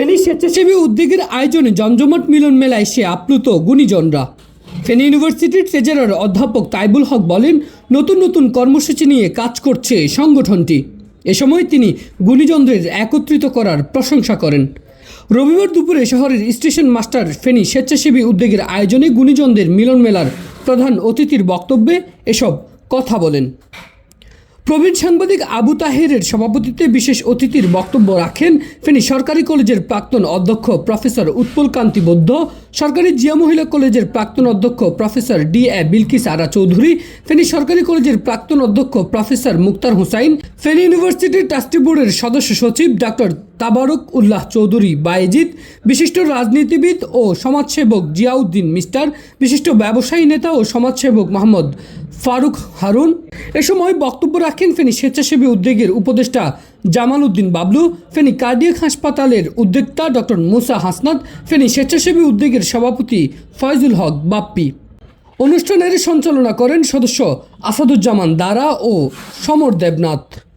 ফেনী স্বেচ্ছাসেবী উদ্যোগের আয়োজনে জমজমাট মিলন মেলায় সে আপ্লুত গুণীজনরা। ফেনী ইউনিভার্সিটির ট্রেজারার অধ্যাপক তাইবুল হক বলেন, নতুন নতুন কর্মসূচি নিয়ে কাজ করছে সংগঠনটি। এ সময় তিনি গুণীজনদের একত্রিত করার প্রশংসা করেন। রবিবার দুপুরে শহরের স্টেশন মাস্টার ফেনী স্বেচ্ছাসেবী উদ্যোগের আয়োজনে গুণীজনদের মিলন মেলার প্রধান অতিথির বক্তব্যে এসব কথা বলেন। প্রবীণ সাংবাদিক আবু তাহেরের সভাপতিত্বে বিশেষ অতিথির বক্তব্য রাখেন ফেনী সরকারি কলেজের প্রাক্তন অধ্যক্ষ প্রফেসর উৎপল কান্তি বৌদ্ধ সরকারি জিয়া মহিলা কলেজের প্রাক্তন অধ্যক্ষ professor D A Bilkis Ara Chowdhury, Feni সরকারি কলেজের প্রাক্তন অধ্যক্ষ প্রফেসর মুক্তার হুসাইন, ফেনী ইউনিভার্সিটির ট্রাস্টি বোর্ডের সদস্য সচিব ডক্টর তাবারক উল্লাহ চৌধুরী বায়েজিদ, বিশিষ্ট রাজনীতিবিদ ও সমাজসেবক জিয়াউদ্দিন মিস্টার, বিশিষ্ট ব্যবসায়ী নেতা ও সমাজসেবক মোহাম্মদ ফারুক হারুন। এ সময় বক্তব্য রাখেন ফেনী স্বেচ্ছাসেবী উদ্যোগের উপদেষ্টা জামাল উদ্দিন বাবলু, ফেনী কার্ডিয়াক হাসপাতালের উদ্যোক্তা ডক্টর মুসা হাসনাত, ফেনী স্বেচ্ছাসেবী উদ্যোগের সভাপতি ফয়জুল হক বাপ্পি। অনুষ্ঠানের সঞ্চালনা করেন সদস্য আসাদুজ্জামান দারা ও সমর দেবনাথ।